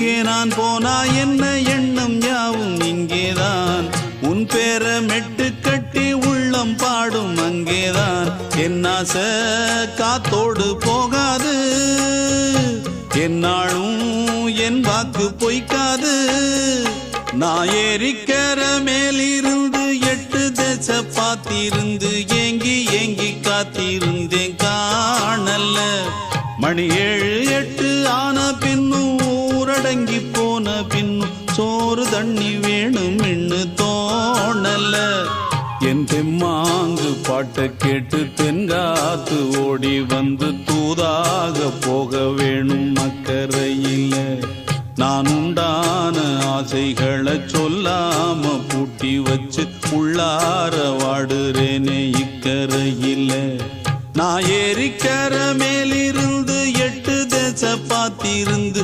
எங்கே நான் போனா என்ன எண்ணம் யாவும் இங்கேதான். உன் பேர மெட்டு கட்டி உள்ளம் பாடும் அங்கேதான். என்ன காத்தோடு போகாது. என்னாலும் என் வாக்கு பொய்க்காது. நான் ஏறிக்கர மேலிருந்து எட்டு தேச பார்த்திருந்து ஏங்கி ஏங்கி காத்திருந்தேன். காணல்ல. மணி ஏழு எட்டு ஊரடங்கி போன பின் சோறு தண்ணி வேணும் இன்னு தோணல. என் தெம்மாங்கு பாட்டை கேட்டு தென்காத்து ஓடி வந்து தூதாக போக வேணும் அக்கறையில. நான் உண்டான ஆசைகளை சொல்லாம பூட்டி வச்சு உள்ளார வாடுறேனே இக்கரையில் நான் ஏறிக்கர மேலிருந்து எட்டு தேச பார்த்திருந்து